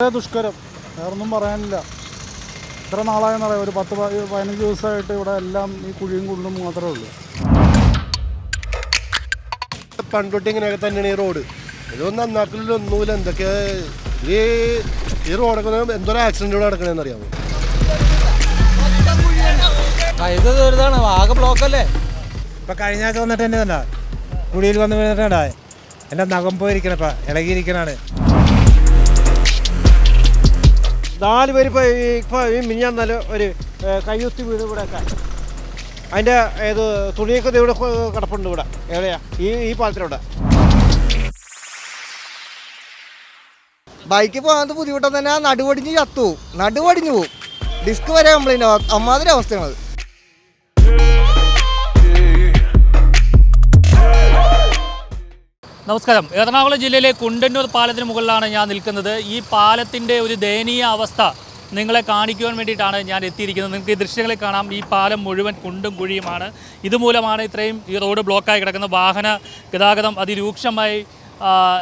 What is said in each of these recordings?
വളരെ ദുഷ്കരം. വേറൊന്നും പറയാനില്ല. ഇത്ര നാളായെന്ന് പറയാം. ഒരു പത്ത് പതിനഞ്ച് ദിവസമായിട്ട് ഇവിടെ എല്ലാം ഈ കുഴിയും കുള്ളും മാത്രമേ ഉള്ളൂ. പണ്ടൊട്ട് ഇങ്ങനെയൊക്കെ തന്നെയാണ് ഈ റോഡ്. ഇതൊന്നും നന്നാക്കലില്ല ഒന്നുമില്ല. എന്തൊക്കെ ഈ ഈ റോഡൊക്കെ എന്തോരം ആക്സിഡന്റ് ഇവിടെ നടക്കണേന്ന് അറിയാമോ ഇത് ആകെ ബ്ലോക്കല്ലേ ഇപ്പൊ കഴിഞ്ഞ ആഴ്ച വന്നിട്ട് തന്നെ തന്നെ കുടിയിൽ വന്ന് വീണിട്ടുണ്ടായി എന്റെ നഖം പോയിരിക്കണം ഇപ്പം ഇളകിയിരിക്കണാണ്. നാല് പേര് ഇപ്പോൾ ഈ ഇപ്പോൾ ഈ മിനിഞ്ഞാന്നല്ല ഒരു കയ്യൊത്തി വീട് ഇവിടെ ഒക്കെ. അതിന്റെ ഏത് തുണിയൊക്കെ ഇവിടെ കിടപ്പുണ്ട് ഇവിടെ. എവിടെയാ? ഈ ഈ പാലത്തിലൂടെ ബൈക്ക് പോകാത്ത ബുദ്ധിമുട്ടെന്ന് തന്നെ നടുവടിഞ്ഞ് ചത്തു. നടുവടിഞ്ഞു പോവും. ഡിസ്ക് വരെ കംപ്ലൈന്റ് അമ്മാതിരി അവസ്ഥയാണത്. നമസ്കാരം. എറണാകുളം ജില്ലയിലെ കുണ്ടന്നൂർ പാലത്തിന് മുകളിലാണ് ഞാൻ നിൽക്കുന്നത്. ഈ പാലത്തിന്റെ ഒരു ദയനീയ അവസ്ഥ നിങ്ങളെ കാണിക്കുവാൻ വേണ്ടിയിട്ടാണ് ഞാൻ എത്തിയിരിക്കുന്നത്. നിങ്ങൾക്ക് ഈ ദൃശ്യങ്ങളിൽ കാണാം. ഈ പാലം മുഴുവൻ കുണ്ടും കുഴിയുമാണ്. ഇതുമൂലമാണ് ഇത്രയും ഈ റോഡ് ബ്ലോക്കായി കിടക്കുന്നത്. വാഹന ഗതാഗതം അതിരൂക്ഷമായി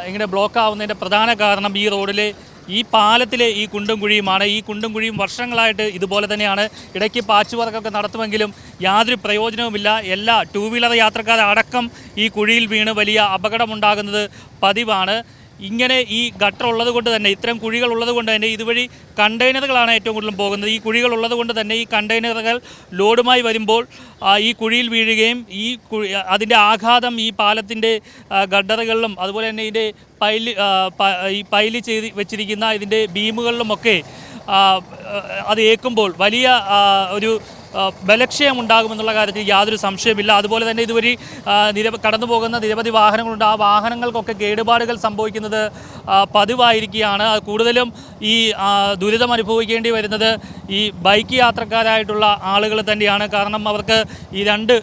ഇങ്ങനെ ബ്ലോക്ക് ആവുന്നതിന്റെ പ്രധാന കാരണം ഈ റോഡിലെ ഈ പാലത്തിലെ ഈ കുണ്ടും കുഴിയുമാണ്. ഈ കുണ്ടും കുഴിയും വർഷങ്ങളായിട്ട് ഇതുപോലെ തന്നെയാണ്. ഇടയ്ക്ക് പാച്ച് വർക്കൊക്കെ നടത്തുമെങ്കിലും യാതൊരു പ്രയോജനവുമില്ല. എല്ലാ ടൂ വീലർ യാത്രക്കാരടക്കം ഈ കുഴിയിൽ വീണ് വലിയ അപകടമുണ്ടാകുന്നത് പതിവാണ്. ഇങ്ങനെ ഈ ഗട്ടർ ഉള്ളത് കൊണ്ട് തന്നെ ഇത്തരം കുഴികൾ ഉള്ളത് കൊണ്ട് തന്നെ ഇതുവഴി കണ്ടെയ്നറുകളാണ് ഏറ്റവും കൂടുതൽ പോകുന്നത്. ഈ കുഴികൾ ഉള്ളത് കൊണ്ട് തന്നെ ഈ കണ്ടെയ്നറുകൾ ലോഡുമായി വരുമ്പോൾ ഈ കുഴിയിൽ വീഴുകയും ഈ കുഴി അതിന്റെ ആഘാതം ഈ പാലത്തിന്റെ ഗഡറുകളിലും അതുപോലെ തന്നെ ഇതിന്റെ പൈൽ ഈ പൈൽ ചെയ്ത് വെച്ചിരിക്കുന്ന ഇതിന്റെ ബീമുകളിലുമൊക്കെ അത് ഏൽക്കുമ്പോൾ വലിയ ഒരു ബലക്ഷയം ഉണ്ടാകുമെന്നുള്ള കാര്യത്തിൽ യാതൊരു സംശയമില്ല അതുപോലെ തന്നെ ഇതുവഴി നിര കടന്നു പോകുന്ന നിരവധി വാഹനങ്ങളുണ്ട്. ആ വാഹനങ്ങൾക്കൊക്കെ കേടുപാടുകൾ സംഭവിക്കുന്നത് പതിവായിരിക്കുകയാണ്. കൂടുതലും ഈ ദുരിതം അനുഭവിക്കേണ്ടി വരുന്നത് ഈ ബൈക്ക് യാത്രക്കാരായിട്ടുള്ള ആളുകൾ തന്നെയാണ്. കാരണം അവർക്ക് ഈ രണ്ട്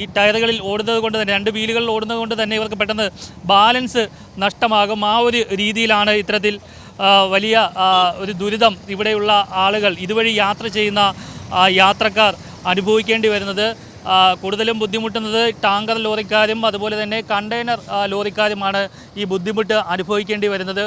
ഈ ടയറുകളിൽ ഓടുന്നത് കൊണ്ട് തന്നെ രണ്ട് വീലുകളിൽ ഓടുന്നത് കൊണ്ട് തന്നെ ഇവർക്ക് പെട്ടെന്ന് ബാലൻസ് നഷ്ടമാകും. ആ ഒരു രീതിയിലാണ് ഇത്തരത്തിൽ വലിയ ഒരു ദുരിതം ഇവിടെയുള്ള ആളുകൾ ഇതുവഴി യാത്ര ചെയ്യുന്ന യാത്രക്കാർ അനുഭവിക്കേണ്ടി വരുന്നത്. കൂടുതലും ബുദ്ധിമുട്ടുന്നത് ടാങ്കർ ലോറിക്കാരും അതുപോലെ തന്നെ കണ്ടെയ്നർ ലോറിക്കാരുമാണ് ഈ ബുദ്ധിമുട്ട് അനുഭവിക്കേണ്ടി വരുന്നത്.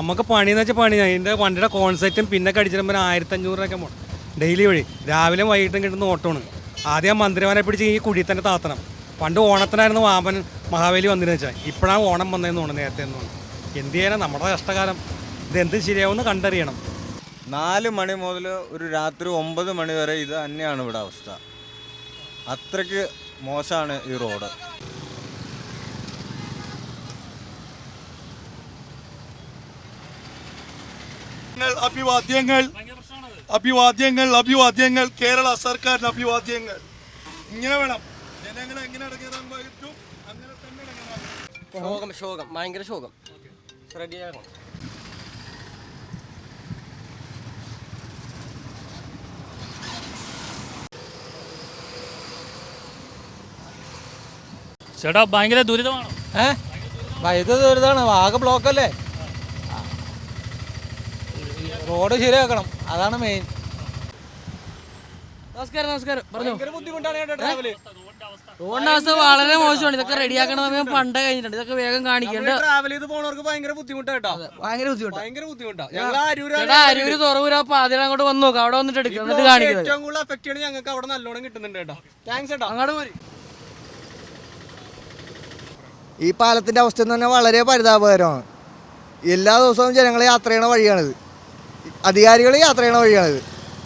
നമുക്ക് പണിയെന്ന് വെച്ചാൽ പണി അതിന്റെ വണ്ടിയുടെ കോൺസെപ്റ്റും പിന്നെ കടിച്ചിടുമ്പോൾ രൂപയൊക്കെ പോകണം ഡെയിലി വഴി. രാവിലെ വൈകിട്ടും കിട്ടുന്ന ഓട്ടമാണ്. ആദ്യം മന്ത്രിമാരെ പിടിച്ച് ഈ കുഴി തന്നെ താത്തണം. പണ്ട് ഓണത്തിനായിരുന്നു വാമൻ മഹാബലി വന്നിരുന്നു വെച്ചാൽ ഇപ്പോഴാണ് ഓണം വന്നതെന്ന് തോന്നുന്നു നേരത്തെ എന്ന് തോന്നുന്നു. എന്ത് ചെയ്യാനാണ് നമ്മുടെ കഷ്ടകാലം. ഇതെന്ത് ശരിയാവുമെന്ന് കണ്ടറിയണം. നാല് മണി മുതൽ ഒരു രാത്രി ഒമ്പത് മണി വരെ ഇത് തന്നെയാണ് ഇവിടെ അവസ്ഥ. അത്രയ്ക്ക് മോശമാണ് ഈ റോഡ്. അഭിവാദ്യങ്ങൾ അഭിവാദ്യങ്ങൾ. അഭിവാദ്യങ്ങൾ അഭിവാദ്യങ്ങൾ. കേരള സർക്കാരിന് അഭിവാദ്യങ്ങൾ. ഇങ്ങനെ വേണം. ജനങ്ങളെ എങ്ങനെ പറ്റും? അങ്ങനെ തന്നെ ശോകം ശോകം. ഭയങ്കര ശോകം. റെഡിയാകണം ചേട്ടാ ഭയങ്കര ദുരിതമാണ്. ഏഹ് ഇത് ദുരിതമാണ്. ആകെ ബ്ലോക്കല്ലേ. റോഡ് ശരിയാക്കണം. അതാണ് മെയിൻ നമസ്കാരം നമസ്കാരം. പറഞ്ഞു. റോഡിന്റെ അവസ്ഥ വളരെ മോശമാണ്. ഇതൊക്കെ റെഡിയാക്കണ സമയം പണ്ടേ കഴിഞ്ഞിട്ടുണ്ട്. ഇതൊക്കെ വേഗം കാണിക്കേണ്ട ട്രാവൽ ചെയ്ത് പോണവർക്ക് ഭയങ്കര ബുദ്ധിമുട്ടാട്ടോ ഭയങ്കര ബുദ്ധിമുട്ടാണ് ഭയങ്കര ബുദ്ധിമുട്ടാണ് ഞങ്ങൾ അരൂര് തുറവൂര് അപ്പൊ ആദ്യം അങ്ങോട്ട് വന്നു നോക്കാം. അവിടെ വന്നിട്ട് എടുക്കും. എന്നിട്ട് കാണിക്കുന്നത് ഏറ്റവും കൂടുതൽ എഫക്ട് ചെയ്യണത് ഞങ്ങൾക്ക് അവിടെ നല്ലോണം കിട്ടുന്നുണ്ട് കേട്ടോ. താങ്ക്സ് കേട്ടോ അങ്ങോട്ട് പോരി. ഈ പാലത്തിന്റെ അവസ്ഥ എന്ന് പറഞ്ഞാൽ വളരെ പരിതാപകരമാണ്. എല്ലാ ദിവസവും ജനങ്ങളെ യാത്ര ചെയ്യണ വഴിയാണിത്. അധികാരികൾ യാത്ര ചെയ്യണ വഴിയാണിത്.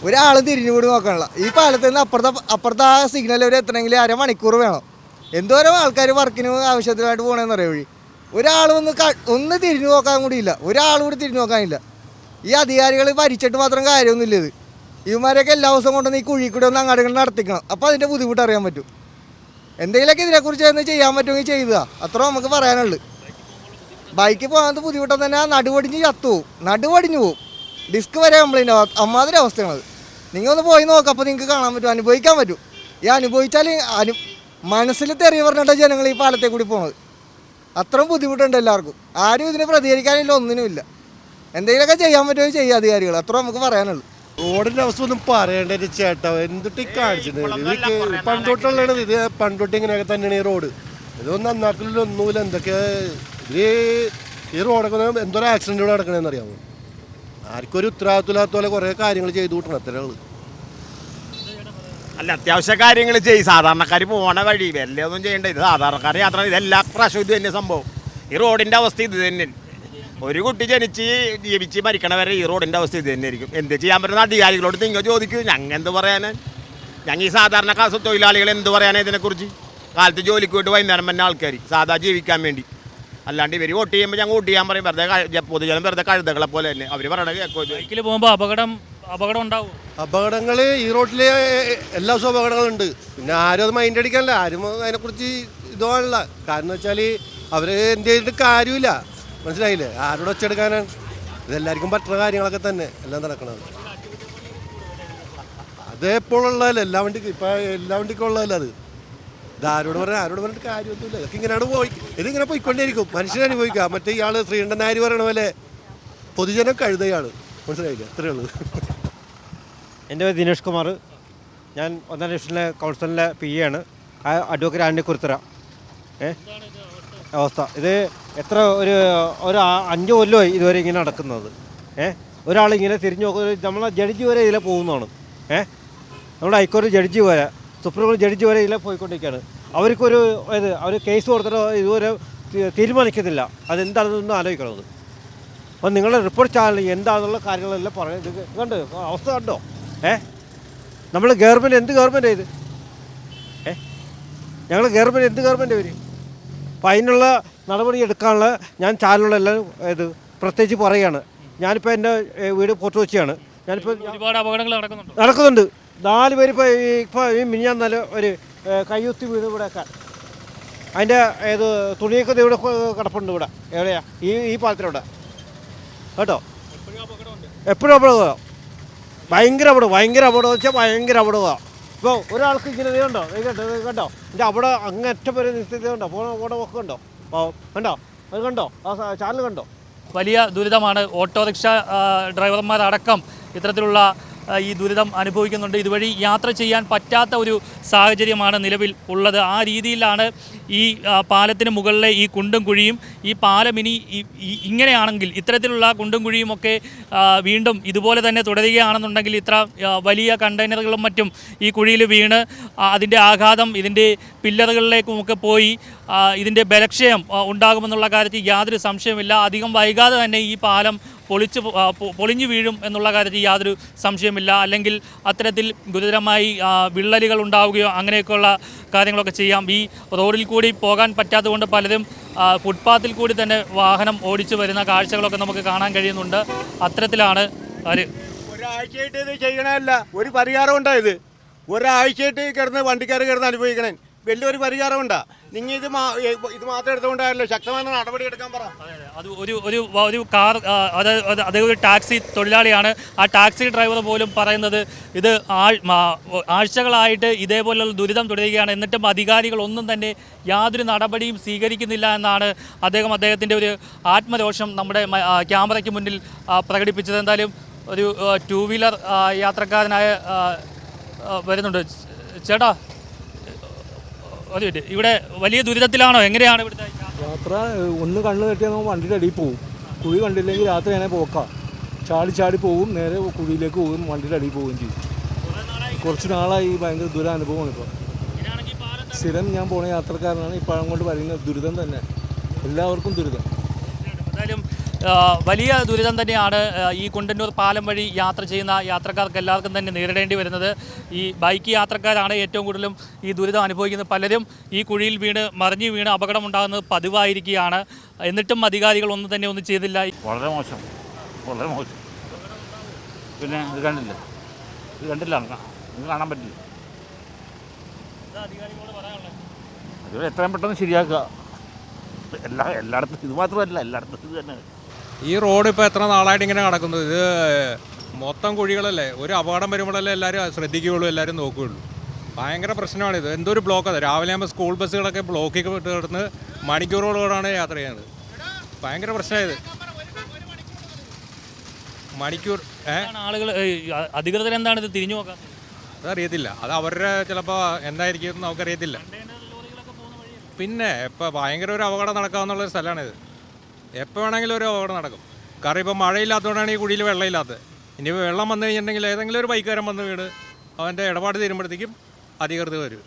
ഒരാൾ തിരിഞ്ഞു കൂടി നോക്കണില്ല ഈ പാലത്തിൽ നിന്ന് അപ്പുറത്തെ അപ്പുറത്തെ ആ സിഗ്നൽ വരെ എത്തണമെങ്കിൽ അരമണിക്കൂർ വേണം. എന്തോരം ആൾക്കാർ വർക്കിന് ആവശ്യത്തിനായിട്ട് പോകണമെന്ന് പറയാം വഴി ഒരാൾ ഒന്ന് ഒന്ന് തിരിഞ്ഞു നോക്കാൻ കൂടിയില്ല ഒരാൾ കൂടി തിരിഞ്ഞു നോക്കാനില്ല ഈ അധികാരികൾ ഭരിച്ചിട്ട് മാത്രം കാര്യമൊന്നുമില്ല ഇത്. ഇവന്മാരെയൊക്കെ എല്ലാ ദിവസവും കൊണ്ടുവന്ന് ഈ കുഴി ഒന്ന് അങ്ങാടുകൾ നടത്തിക്കണം. അപ്പോൾ അതിന്റെ ബുദ്ധിമുട്ട് അറിയാൻ പറ്റും. എന്തെങ്കിലുമൊക്കെ ഇതിനെക്കുറിച്ച് ഒന്ന് ചെയ്യാൻ പറ്റുമെങ്കിൽ ചെയ്യുക. അത്ര നമുക്ക് പറയാനുള്ളൂ. ബൈക്ക് പോകാത്ത ബുദ്ധിമുട്ടെന്ന് തന്നെ നടുവടിഞ്ഞ് ചത്തു പോവും നടുവടിഞ്ഞു പോവും. ഡിസ്ക് വരെ കംപ്ലൈന്റ് ആവും അമ്മാതിരി അവസ്ഥയാണത്. നിങ്ങൾ ഒന്ന് പോയി നോക്കാം അപ്പോൾ നിങ്ങൾക്ക് കാണാൻ പറ്റും അനുഭവിക്കാൻ പറ്റും. ഈ അനുഭവിച്ചാൽ അനു മനസ്സിൽ തെറി പറഞ്ഞിട്ട് ജനങ്ങൾ ഈ പാലത്തെ കൂടി പോണത്. അത്രയും ബുദ്ധിമുട്ടുണ്ട് എല്ലാവർക്കും. ആരും ഇതിനെ പ്രതികരിക്കാനില്ല ഒന്നിനുമില്ല. എന്തെങ്കിലുമൊക്കെ ചെയ്യാൻ പറ്റുമോ ചെയ്യുക അധികാരികൾ അത്ര നമുക്ക് പറയാനുള്ളൂ. റോഡിന്റെ അവസ്ഥ ഒന്നും പറയേണ്ട ഒരു ചേട്ടാ. എന്തിട്ട് കാണിച്ചത് കാണിച്ചിട്ടുണ്ട് ഇത് പണ്ടോട്ടുള്ളതാണ് ഇത്. പണ്ടോട്ട് ഇങ്ങനെയൊക്കെ തന്നെയാണ് ഈ റോഡ്. ഇതൊന്നും നന്നാക്കലൊന്നുമില്ല ഒന്നുമില്ല എന്തൊക്കെ ഈ റോഡൊക്കെ എന്തോ എന്തോരം ആക്സിഡന്റ് ഇവിടെ നടക്കണേന്ന് അറിയാമോ ആർക്കും ഒരു ഉത്തരവാദിത്തമില്ലാത്ത പോലെ കുറേ കാര്യങ്ങൾ ചെയ്തു കൂട്ടണം. അത്രേ ഉള്ളൂ. അല്ല അത്യാവശ്യ കാര്യങ്ങൾ ചെയ്യും സാധാരണക്കാർ പോണ വഴി വല്ലതൊന്നും ചെയ്യണ്ട. ഇത് സാധാരണക്കാർ യാത്ര ഇത് എല്ലാ പ്രാവശ്യവും ഇത് തന്നെ സംഭവം. ഈ റോഡിന്റെ അവസ്ഥ ഇത് തന്നെ. ഒരു കുട്ടി ജനിച്ച് ജീവിച്ച് മരിക്കണവരെ ഈ റോഡിന്റെ അവസ്ഥ ഇത് തന്നെ ആയിരിക്കും. എന്ത് ചെയ്യാൻ പറ്റുന്ന അധികാരികളോട് നിങ്ങൾ ചോദിക്കൂ. ഞങ്ങൾ എന്ത് പറയാനാണ് ഞങ്ങൾ ഈ സാധാരണക്കാർ തൊഴിലാളികൾ എന്ത് പറയാനാണ് ഇതിനെക്കുറിച്ച്? കാലത്ത് ജോലിക്ക് പോയിട്ട് വൈകുന്നേരം തന്നെ ആൾക്കാർ സാധാ ജീവിക്കാൻ വേണ്ടി. അല്ലാണ്ട് ഇവർ വോട്ട് ചെയ്യുമ്പോൾ ഞങ്ങൾ വോട്ട് ചെയ്യാൻ പറയും. വെറുതെ പൊതുജനം വെറുതെ കഴുതകളെ പോലെ തന്നെ അവർ പറയണത് കേൾക്കോ ബൈക്കിൽ പോകുമ്പോൾ അപകടം അപകടം ഉണ്ടാവും. അപകടങ്ങൾ ഈ റോഡിൽ എല്ലാ ദിവസവും അപകടങ്ങളുണ്ട്. പിന്നെ ആരും അത് മൈൻഡ് അടിക്കാനില്ല. ആരും അതിനെക്കുറിച്ച് ഇതുമാണല്ല കാരണം വെച്ചാൽ അവർ എന്ത് ചെയ്തിട്ട് കാര്യമില്ല. മനസ്സിലായില്ലേ? ആരോട് ഒച്ചെടുക്കാനാണ് ഇതെല്ലാവർക്കും പറ്റുന്ന കാര്യങ്ങളൊക്കെ തന്നെ. എല്ലാം നടക്കണത്. അത് എപ്പോഴുള്ളതല്ല? എല്ലാ വണ്ടിക്കും ഇപ്പം എല്ലാ വണ്ടിക്കും ഉള്ളതല്ല അത്? ആരോട് പറഞ്ഞാൽ ആരോട് പറഞ്ഞിട്ട് കാര്യമൊന്നുമില്ല. ഇതൊക്കെ ഇങ്ങനെയാണ് പോയി. ഇതിങ്ങനെ പോയിക്കൊണ്ടേയിരിക്കും. മനുഷ്യനെ അനുഭവിക്കാം. മറ്റേ ഇയാൾ ശ്രീകണ്ഠൻ നായർ പറയണ പോലെ പൊതുജനം കഴുതയാണ്. മനസ്സിലായില്ലേ? അത്രയേ ഉള്ളൂ. എന്റെ പേര് ദിനേഷ് കുമാർ. ഞാൻ ഒന്നാം ഡിവിഷനിലെ കൗൺസിലിലെ പി എ ആണ്. അഡ്വക്കേറ്റ് ആൻഡി കുരുത്തര. ഏ? അവസ്ഥ. ഇത് എത്ര ഒരു ഒരു അഞ്ച് കൊല്ലമായി ഇതുവരെ ഇങ്ങനെ നടക്കുന്നത്. ഏ? ഒരാൾ ഇങ്ങനെ തിരിഞ്ഞു നോക്കുന്നത് നമ്മളെ ജഡ്ജി വരെ ഇതിലെ പോകുന്നതാണ്. ഏ? നമ്മുടെ ഹൈക്കോടതി ജഡ്ജി വരെ സുപ്രീം കോടതി ജഡ്ജി വരെ ഇതിലെ പോയിക്കൊണ്ടിരിക്കുകയാണ്. അവർക്കൊരു ഇത് അവർ കേസ് കൊടുത്തിട്ട് ഇതുവരെ തീരുമാനിക്കത്തില്ല. തീരുമാനിക്കുന്നില്ല അതെന്താണെന്നൊന്നും ആലോചിക്കണത് അപ്പം നിങ്ങളുടെ റിപ്പോർട്ട് ചാനൽ എന്താണെന്നുള്ള കാര്യങ്ങളെല്ലാം പറയുന്നത് കണ്ട് അവസ്ഥ കണ്ടോ? ഏ? നമ്മൾ ഗവൺമെന്റ് എന്ത് ഗവൺമെന്റ് ഇത് ഏ? ഞങ്ങൾ ഗവൺമെന്റ് എന്ത് ഗവൺമെന്റ് ഇവർ അപ്പം അതിനുള്ള നടപടി എടുക്കാനുള്ള ഞാൻ ചാനലുകളെല്ലാം ഇത് പ്രത്യേകിച്ച് പറയുകയാണ് ഞാനിപ്പോൾ എന്റെ വീട് പോർട്ട് വെച്ചാണ് ഞാനിപ്പോൾ ഒരുപാട് അപകടങ്ങൾ നടക്കുന്നുണ്ട്. നടക്കുന്നുണ്ട്. നാല് പേര് ഇപ്പോൾ ഈ മിനിഞ്ഞാന്നൽ ഒരു കയ്യൊത്തി വീണ് ഇവിടെയൊക്കെ. അതിന്റെ ഏത് തുണിയൊക്കെ ഇവിടെ കിടപ്പുണ്ട് ഇവിടെ. എവിടെയാ? ഈ ഈ പാലത്തിലൂടെ. കേട്ടോ? എപ്പോഴും അപകടമാണ് ഭയങ്കര അപകടം ഭയങ്കര അപകടം വെച്ചാൽ ഭയങ്കര അപകടമാണ് ഇപ്പോൾ ഒരാൾക്ക് ഇങ്ങനെ ഇതുണ്ടോ കേട്ടോ കേട്ടോ എന്റെ അവിടെ അങ്ങറ്റം വരെ നിശ്ചിത കണ്ടോ പോണ പോണ ഒക്കെ കണ്ടോ? ഓ കണ്ടോ? അത് കണ്ടോ? ആ ചാനൽ കണ്ടോ? വലിയ ദുരിതമാണ് ഓട്ടോറിക്ഷ ഡ്രൈവർമാരടക്കം ഇത്തരത്തിലുള്ള ഈ ദുരിതം അനുഭവിക്കുന്നുണ്ട്. ഇതുവഴി യാത്ര ചെയ്യാൻ പറ്റാത്ത ഒരു സാഹചര്യമാണ് നിലവിൽ ഉള്ളത്. ആ രീതിയിലാണ് ഈ പാലത്തിന് മുകളിലെ ഈ കുണ്ടും കുഴിയും. ഈ പാലം ഇനി ഇങ്ങനെയാണെങ്കിൽ ഇത്തരത്തിലുള്ള കുണ്ടും കുഴിയും ഒക്കെ വീണ്ടും ഇതുപോലെ തന്നെ തുടരുകയാണെന്നുണ്ടെങ്കിൽ ഇത്ര വലിയ കണ്ടെയ്നറുകളും മറ്റും ഈ കുഴിയിൽ വീണ് അതിന്റെ ആഘാതം ഇതിന്റെ പില്ലറുകളിലേക്കുമൊക്കെ പോയി ഇതിന്റെ ബലക്ഷയം ഉണ്ടാകുമെന്നുള്ള കാര്യത്തിൽ യാതൊരു സംശയമില്ല അധികം വൈകാതെ തന്നെ ഈ പാലം പൊളിച്ച് പൊളിഞ്ഞു വീഴും എന്നുള്ള കാര്യത്തിൽ യാതൊരു സംശയമില്ല അല്ലെങ്കിൽ അത്തരത്തിൽ ഗുരുതരമായി വിള്ളലുകൾ ഉണ്ടാവുകയോ അങ്ങനെയൊക്കെയുള്ള കാര്യങ്ങളൊക്കെ ചെയ്യാം. ഈ റോഡിൽ കൂടി പോകാൻ പറ്റാത്തതുകൊണ്ട് പലരും ഫുട്പാത്തിൽ കൂടി തന്നെ വാഹനം ഓടിച്ചു വരുന്ന കാഴ്ചകളൊക്കെ നമുക്ക് കാണാൻ കഴിയുന്നുണ്ട്. അത്തരത്തിലാണ് അവർ ഒരാഴ്ചയായിട്ട് ഇത് ചെയ്യണമല്ല ഒരു പരിഹാരം ഉണ്ടായത് ഒരാഴ്ചയായിട്ട് കിടന്ന് വണ്ടിക്കാർ കിടന്ന് അനുഭവിക്കണേ. വലിയൊരു പരിചാരമുണ്ട് നിങ്ങൾ ഇത് ഇത് മാത്രം എടുത്തുകൊണ്ടായല്ലോ ശക്തമായ നടപടി എടുക്കാൻ പറ. അത് ഒരു ഒരു ഒരു കാർ അതായത് അത് ഒരു ടാക്സി തൊഴിലാളിയാണ്. ആ ടാക്സി ഡ്രൈവർ പോലും പറയുന്നത് ഇത് ആഴ് ആഴ്ചകളായിട്ട് ഇതേപോലുള്ള ദുരിതം തുടരുകയാണ്. എന്നിട്ടും അധികാരികൾ ഒന്നും തന്നെ യാതൊരു നടപടിയും സ്വീകരിക്കുന്നില്ല എന്നാണ് അദ്ദേഹം അദ്ദേഹത്തിന്റെ ഒരു ആത്മരോഷം നമ്മുടെ ക്യാമറയ്ക്ക് മുന്നിൽ പ്രകടിപ്പിച്ചത്. എന്തായാലും ഒരു ടൂ വീലർ യാത്രക്കാരനായ വരുന്നുണ്ട്. ചേട്ടാ ഒരു മിനിറ്റ് ഇവിടെ വലിയ ദുരിതത്തിലാണോ? എങ്ങനെയാണ് ഇവിടുത്തെ യാത്ര ഒന്ന് കണ്ണ് തട്ടിയാൽ നമ്മൾ വണ്ടിയുടെ അടിയിൽ പോകും കുഴി കണ്ടില്ലെങ്കിൽ രാത്രി അങ്ങനെ പോക്കാം. ചാടി ചാടി പോകും നേരെ കുഴിയിലേക്ക് പോകും വണ്ടിയുടെ അടിയിൽ പോവുകയും ചെയ്യും. കുറച്ച് നാളായി ഭയങ്കര ദുരനുഭവമാണ് ഇപ്പോൾ സ്ഥിരം ഞാൻ പോണ യാത്രക്കാരനാണ് ഈ പഴം കൊണ്ട് വരുന്ന ദുരിതം തന്നെ. എല്ലാവർക്കും ദുരിതം. വലിയ ദുരിതം തന്നെയാണ് ഈ കുണ്ടന്നൂർ പാലം വഴി യാത്ര ചെയ്യുന്ന യാത്രക്കാർക്ക് എല്ലാവർക്കും തന്നെ നേരിടേണ്ടി വരുന്നത്. ഈ ബൈക്ക് യാത്രക്കാരാണ് ഏറ്റവും കൂടുതലും ഈ ദുരിതം അനുഭവിക്കുന്നത്. പലരും ഈ കുഴിയിൽ വീണ് മറിഞ്ഞു വീണ് അപകടമുണ്ടാകുന്നത് പതിവായിരിക്കുകയാണ്. എന്നിട്ടും അധികാരികൾ ഒന്നും തന്നെ ഒന്നും ചെയ്തില്ല. വളരെ മോശം. വളരെ മോശം. പിന്നെ ഇത് കണ്ടില്ല? ഇത് കണ്ടില്ല. കാണാൻ പറ്റില്ല. അത് എത്രയും പെട്ടെന്ന് ശരിയാക്കുക. എല്ലാ എല്ലായിടത്തും ഇത് മാത്രമല്ല. എല്ലായിടത്തും ഇത് തന്നെ. ഈ റോഡ് ഇപ്പോൾ എത്ര നാളായിട്ട് ഇങ്ങനെ കിടക്കുന്നു ഇത് മൊത്തം കുഴികളല്ലേ? ഒരു അപകടം വരുമ്പോഴല്ലേ എല്ലാവരും ശ്രദ്ധിക്കുകയുള്ളൂ എല്ലാവരും നോക്കുകയുള്ളൂ. ഭയങ്കര പ്രശ്നമാണിത്. എന്തൊരു ബ്ലോക്ക് അത് രാവിലെ ആകുമ്പോൾ സ്കൂൾ ബസ്സുകളൊക്കെ ബ്ലോക്കിൽ കിടന്ന് മണിക്കൂറുകളോടാണ് യാത്ര ചെയ്യുന്നത്. ഭയങ്കര പ്രശ്നമായത്. മണിക്കൂർ ആളുകൾ അധികൃതർ എന്താണ് ഇത് തിരിഞ്ഞു നോക്കാം അതറിയത്തില്ല. അത് അവരുടെ ചിലപ്പോൾ എന്തായിരിക്കും നമുക്കറിയത്തില്ല. പിന്നെ ഇപ്പോൾ ഭയങ്കര ഒരു അപകടം നടക്കാവുന്നുള്ള സ്ഥലമാണിത്. എപ്പോൾ വേണമെങ്കിലും ഒരു അപകടം നടക്കും. കാരണം ഇപ്പോൾ മഴയില്ലാത്തതുകൊണ്ടാണ് ഈ കുഴിയിൽ വെള്ളമില്ലാത്തത്. ഇനി വെള്ളം വന്നു കഴിഞ്ഞിട്ടുണ്ടെങ്കിൽ ഏതെങ്കിലും ഒരു ബൈക്കുകാരൻ വന്ന് വീട് അവന്റെ ഇടപാട് തീരുമ്പോഴത്തേക്കും അധികൃതർ വരും.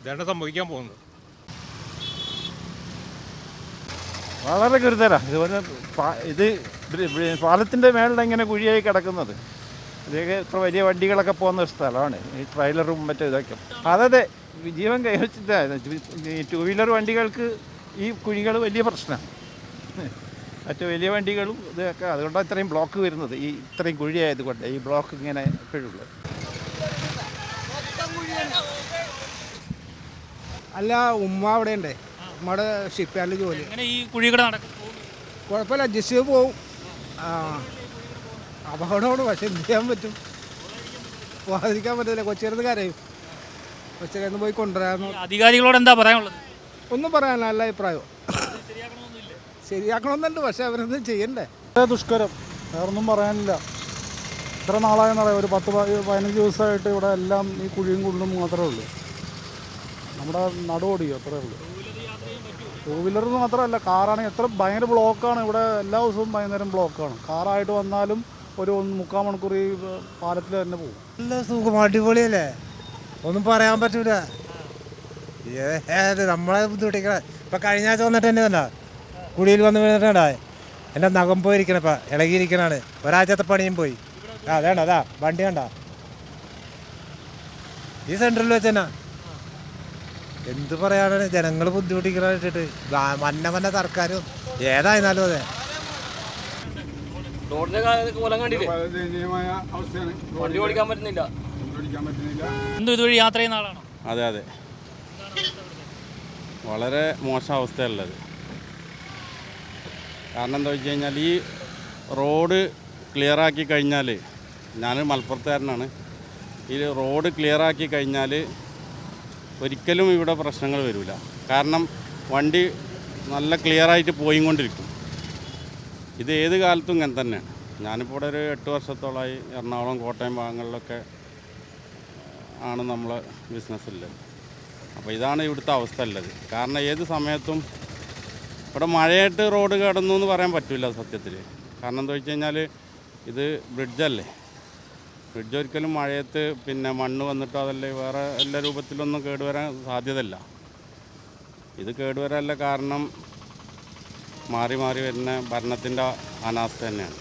ഇതാണ് സംഭവിക്കാൻ പോകുന്നത്. വളരെ ഗുരുതര. ഇതുപോലെ ഇത് പാലത്തിന്റെ മേളിൽ ഇങ്ങനെ കുഴിയായി കിടക്കുന്നത്. ഇതൊക്കെ ഇത്ര വലിയ വണ്ടികളൊക്കെ പോകുന്ന ഒരു സ്ഥലമാണ്. ഈ ട്രെയിലറും മറ്റേ ഇതൊക്കെ. അതെ ജീവൻ കൈവച്ചിട്ടായിരുന്നു ഈ ടൂ വീലർ വണ്ടികൾക്ക് ഈ കുഴികൾ വലിയ പ്രശ്നമാണ്. മറ്റു വലിയ വണ്ടികളും ഇതൊക്കെ അതുകൊണ്ടാണ് ഇത്രയും ബ്ലോക്ക് വരുന്നത്. ഈ ഇത്രയും കുഴിയായതുകൊണ്ട് ഈ ബ്ലോക്ക് ഇങ്ങനെ എപ്പോഴുള്ളത് അല്ല ഉമ്മ അവിടെ ഉണ്ടേ ഉമ്മയുടെ ഷിപ്പ്യാർഡിൽ ജോലി. അങ്ങനെ ഈ കുഴികൾ നടക്കും കുഴപ്പമില്ല അഡ്ജസ്റ്റ് ചെയ്ത് പോവും. ആ അപകടമാണ് പക്ഷെ എന്ത് ചെയ്യാൻ പറ്റും? പോകാതിരിക്കാൻ പറ്റില്ല കൊച്ചിരുന്ന് കരയും. കൊച്ചിരുന്ന് പോയി കൊണ്ടുവരാമെന്ന് അധികാരികളോട് എന്താ പറയാനുള്ളത്? ഒന്നും പറയാനല്ല നല്ല അഭിപ്രായം ശരിയാക്കണമെന്നുണ്ട് പക്ഷെ അവരൊന്നും ചെയ്യണ്ടേ? ദുഷ്കരം വേറൊന്നും പറയാനില്ല. ഇത്ര നാളായെന്ന് പറയാം ഒരു പത്ത് പ- പതിനഞ്ച് ദിവസമായിട്ട് ഇവിടെ എല്ലാം ഈ കുഴിയും കുള്ളും മാത്രമേ ഉള്ളൂ. നമ്മുടെ നടുവോടിയോ അത്രേ ഉള്ളൂ. ടൂ വീലർ മാത്രമല്ല കാറാണെങ്കിൽ എത്ര ഭയങ്കര ബ്ലോക്കാണ് ഇവിടെ എല്ലാ ദിവസവും വൈകുന്നേരം ബ്ലോക്കാണ് കാറായിട്ട് വന്നാലും ഒരു ഒന്ന് മുക്കാൽ മണിക്കൂർ ഈ പാലത്തിൽ തന്നെ പോകും. നല്ല സുഖം അടിപൊളിയല്ലേ? ഒന്നും പറയാൻ പറ്റൂല. ഏത് നമ്മളെ ബുദ്ധിമുട്ടിക്കണേ ഇപ്പം കഴിഞ്ഞ ആഴ്ച വന്നിട്ട് തന്നെ തന്നെ കുടിയിൽ വന്ന് വീണിട്ടുണ്ടായി എന്റെ നഖം പോയിരിക്കണ ഇപ്പം ഇളകിയിരിക്കണാണ്. ഒരാഴ്ചത്തെ പണിയും പോയി. ആ അതേണ്ട അതാ വണ്ടി വേണ്ട ഈ സെന്ററിൽ വെച്ച് തന്നെ എന്ത് പറയാനാണ്? ജനങ്ങൾ ബുദ്ധിമുട്ടിക്കണിട്ടിട്ട് മന്ന മന്ന സർക്കാരും ഏതായിരുന്നാലും അതെ. റോഡിന്റെ കോലം കണ്ടില്ലേ? വണ്ടി ഓടിക്കാൻ പറ്റുന്നില്ല. എന്തും ഇതുവഴി യാത്ര ചെയ്യുന്ന ആളാണോ? അതെ അതെ. വളരെ മോശം അവസ്ഥയുള്ളത് കാരണം എന്താ വെച്ച് കഴിഞ്ഞാൽ ഈ റോഡ് ക്ലിയറാക്കി കഴിഞ്ഞാൽ ഞാൻ മലപ്പുറത്തുകാരനാണ്. ഈ റോഡ് ക്ലിയറാക്കി കഴിഞ്ഞാൽ ഒരിക്കലും ഇവിടെ പ്രശ്നങ്ങൾ വരില്ല കാരണം വണ്ടി നല്ല ക്ലിയറായിട്ട് പോയിക്കൊണ്ടിരിക്കും. ഇത് ഏത് കാലത്തും ഇങ്ങനെ തന്നെയാണ്. ഞാനിപ്പോൾ ഇവിടെ ഒരു എട്ട് വർഷത്തോളമായി എറണാകുളം കോട്ടയം ഭാഗങ്ങളിലൊക്കെ ആണ് നമ്മൾ ബിസിനസ്സുള്ളത് അപ്പോൾ ഇതാണ് ഇവിടുത്തെ അവസ്ഥ ഉള്ളത്. കാരണം ഏത് സമയത്തും ഇവിടെ മഴയായിട്ട് റോഡ് കിടന്നു എന്ന് പറയാൻ പറ്റില്ല സത്യത്തിൽ കാരണം എന്താ വെച്ച് കഴിഞ്ഞാൽ ഇത് ബ്രിഡ്ജല്ലേ ബ്രിഡ്ജ് ഒരിക്കലും മഴയത്ത് പിന്നെ മണ്ണ് വന്നിട്ടോ അതല്ലേ വേറെ എല്ലാ രൂപത്തിലൊന്നും കേടുവരാൻ സാധ്യതയില്ല. ഇത് കേടുവരാനുള്ള കാരണം മാറി മാറി വരുന്ന ഭരണത്തിന്റെ അനാസ്ഥ തന്നെയാണ്.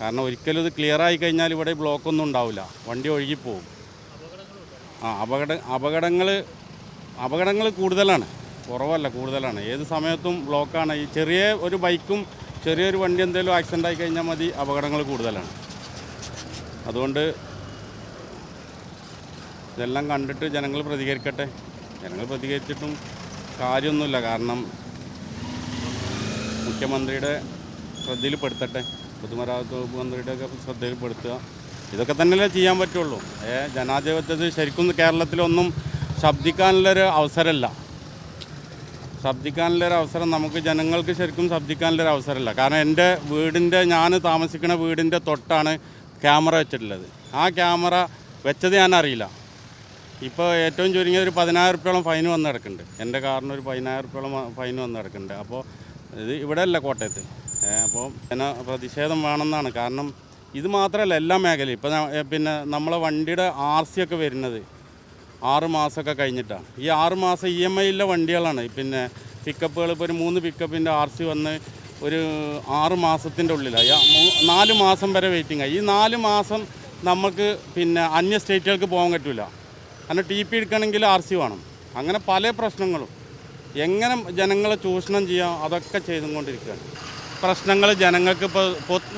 കാരണം ഒരിക്കലും ഇത് ക്ലിയർ ആയി കഴിഞ്ഞാൽ ഇവിടെ ബ്ലോക്കൊന്നും ഉണ്ടാവില്ല. വണ്ടി ഒഴുകിപ്പോവും ആ അപകട അപകടങ്ങൾ അപകടങ്ങൾ കൂടുതലാണ്. കുറവല്ല കൂടുതലാണ്. ഏത് സമയത്തും ബ്ലോക്കാണ് ഈ ചെറിയ ഒരു ബൈക്കും ചെറിയൊരു വണ്ടി എന്തെങ്കിലും ആക്സിഡന്റ് ആയി കഴിഞ്ഞാൽ മതി അപകടങ്ങൾ കൂടുതലാണ്. അതുകൊണ്ട് ഇതെല്ലാം കണ്ടിട്ട് ജനങ്ങൾ പ്രതികരിക്കട്ടെ. ജനങ്ങൾ പ്രതികരിച്ചിട്ടും കാര്യമൊന്നുമില്ല. കാരണം മുഖ്യമന്ത്രിയുടെ ശ്രദ്ധയിൽപ്പെടുത്തട്ടെ. പൊതുമരാമത്ത് വകുപ്പ് മന്ത്രിയുടെ ഒക്കെ ശ്രദ്ധയിൽപ്പെടുത്തുക. ഇതൊക്കെ തന്നെയല്ലേ ചെയ്യാൻ പറ്റുള്ളൂ. ഏ ജനാധിപത്യത്തിൽ ശരിക്കും കേരളത്തിലൊന്നും ശബ്ദിക്കാനുള്ളൊരു അവസരമല്ല. ശബ്ദിക്കാനുള്ളൊരു അവസരം നമുക്ക് ജനങ്ങൾക്ക് ശരിക്കും ശബ്ദിക്കാനുള്ളൊരു അവസരമില്ല കാരണം എന്റെ വീടിന്റെ ഞാൻ താമസിക്കുന്ന വീടിന്റെ തൊട്ടാണ് ക്യാമറ വെച്ചിട്ടുള്ളത്. ആ ക്യാമറ വെച്ചത് ഞാൻ അറിയില്ല ഇപ്പോൾ ഏറ്റവും ചുരുങ്ങിയത് ഒരു പതിനായിരം റുപ്യോളം ഫൈൻ വന്ന് കിടക്കുന്നുണ്ട്. എന്റെ കാറിന് ഒരു പതിനായിരം റുപ്യോളം ഫൈൻ വന്ന് കിടക്കുന്നുണ്ട്. അപ്പോൾ ഇത് ഇവിടെ അല്ല കോട്ടയത്ത് അപ്പോൾ ജന പ്രതിഷേധം വേണമെന്നാണ്. കാരണം ഇത് മാത്രമല്ല എല്ലാ മേഖലയും. ഇപ്പോൾ പിന്നെ നമ്മളെ വണ്ടിയുടെ ആർ സി ഒക്കെ വരുന്നത് ആറ് മാസമൊക്കെ കഴിഞ്ഞിട്ടാണ്. ഈ ആറ് മാസം ഇ എം ഐയിലെ വണ്ടികളാണ്. പിന്നെ പിക്കപ്പുകൾ ഇപ്പോൾ ഒരു മൂന്ന് പിക്കപ്പിന്റെ ആർ സി വന്ന് ഒരു ആറ് മാസത്തിന്റെ ഉള്ളിലായി നാല് മാസം വരെ വെയിറ്റിംഗ് ആയി ഈ നാല് മാസം നമുക്ക് പിന്നെ അന്യ സ്റ്റേറ്റുകൾക്ക് പോകാൻ പറ്റില്ല കാരണം ടി പി എടുക്കണമെങ്കിൽ ആർ സി വേണം. അങ്ങനെ പല പ്രശ്നങ്ങളും. എങ്ങനെ ജനങ്ങളെ ചൂഷണം ചെയ്യാം അതൊക്കെ ചെയ്തുകൊണ്ടിരിക്കുകയാണ്. പ്രശ്നങ്ങൾ ജനങ്ങൾക്ക് ഇപ്പോൾ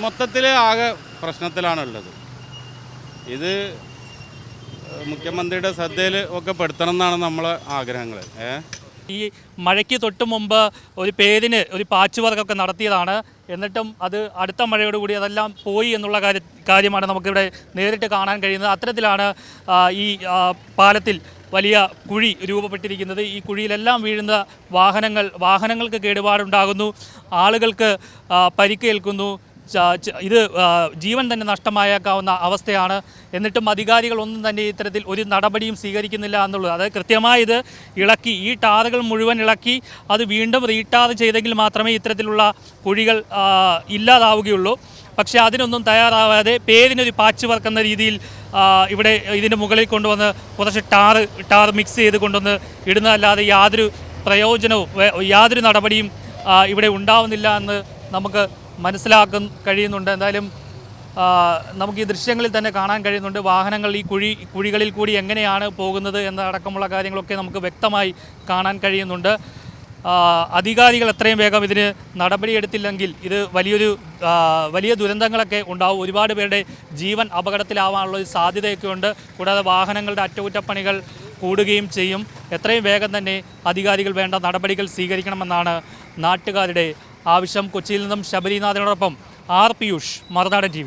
മൊത്തത്തിൽ ആകെ പ്രശ്നത്തിലാണുള്ളത്. ഇത് മുഖ്യമന്ത്രിയുടെ ശ്രദ്ധയിൽ ഒക്കെ പെടുത്തണം എന്നാണ് നമ്മളെ ആഗ്രഹങ്ങൾ. ഈ മഴയ്ക്ക് തൊട്ട് മുമ്പ് ഒരു പേരിന് ഒരു പാച്ച് വർക്കൊക്കെ നടത്തിയതാണ്. എന്നിട്ടും അത് അടുത്ത മഴയോടുകൂടി അതെല്ലാം പോയി എന്നുള്ള കാര്യ കാര്യമാണ് നമുക്കിവിടെ നേരിട്ട് കാണാൻ കഴിയുന്നത്. അത്തരത്തിലാണ് ഈ പാലത്തിൽ വലിയ കുഴി രൂപപ്പെട്ടിരിക്കുന്നത്. ഈ കുഴിയിലെല്ലാം വീഴുന്ന വാഹനങ്ങൾ വാഹനങ്ങൾക്ക് കേടുപാടുണ്ടാകുന്നു. ആളുകൾക്ക് പരിക്കേൽക്കുന്നു. ഇത് ജീവൻ തന്നെ നഷ്ടമായേക്കാവുന്ന അവസ്ഥയാണ്. എന്നിട്ടും അധികാരികളൊന്നും തന്നെ ഇത്തരത്തിൽ ഒരു നടപടിയും സ്വീകരിക്കുന്നില്ല എന്നുള്ളത്. അത് കൃത്യമായി ഇത് ഇളക്കി ഈ ടാറുകൾ മുഴുവൻ ഇളക്കി അത് വീണ്ടും റീടാർ ചെയ്തെങ്കിൽ മാത്രമേ ഇത്തരത്തിലുള്ള കുഴികൾ ഇല്ലാതാവുകയുള്ളൂ. പക്ഷേ അതിനൊന്നും തയ്യാറാവാതെ പേരിനൊരു പാച്ച് വർക്ക് എന്ന രീതിയിൽ ഇവിടെ ഇതിന് മുകളിൽ കൊണ്ടുവന്ന് കുറച്ച് ടാറ് ടാർ മിക്സ് ചെയ്ത് കൊണ്ടുവന്ന് ഇടുന്നതല്ലാതെ യാതൊരു പ്രയോജനവും യാതൊരു നടപടിയും ഇവിടെ ഉണ്ടാവുന്നില്ല എന്ന് നമുക്ക് മനസ്സിലാക്കാൻ കഴിയുന്നുണ്ട്. എന്തായാലും നമുക്ക് ഈ ദൃശ്യങ്ങളിൽ തന്നെ കാണാൻ കഴിയുന്നുണ്ട്. വാഹനങ്ങൾ ഈ കുഴി കുഴികളിൽ കൂടി എങ്ങനെയാണ് പോകുന്നത് എന്നടക്കമുള്ള കാര്യങ്ങളൊക്കെ നമുക്ക് വ്യക്തമായി കാണാൻ കഴിയുന്നുണ്ട്. അധികാരികൾ എത്രയും വേഗം ഇതിന് നടപടിയെടുത്തില്ലെങ്കിൽ ഇത് വലിയൊരു വലിയ ദുരന്തങ്ങളൊക്കെ ഉണ്ടാവും. ഒരുപാട് പേരുടെ ജീവൻ അപകടത്തിലാവാനുള്ള ഒരു സാധ്യതയൊക്കെ ഉണ്ട്. കൂടാതെ വാഹനങ്ങളുടെ അറ്റകുറ്റപ്പണികൾ കൂടുകയും ചെയ്യും. എത്രയും വേഗം തന്നെ അധികാരികൾ വേണ്ട നടപടികൾ സ്വീകരിക്കണമെന്നാണ് നാട്ടുകാരുടെ ആവശ്യം കൊച്ചിയിൽ നിന്നും ശബരിനാഥിനോടൊപ്പം ആർ പിയൂഷ് മറുനാടൻ ടി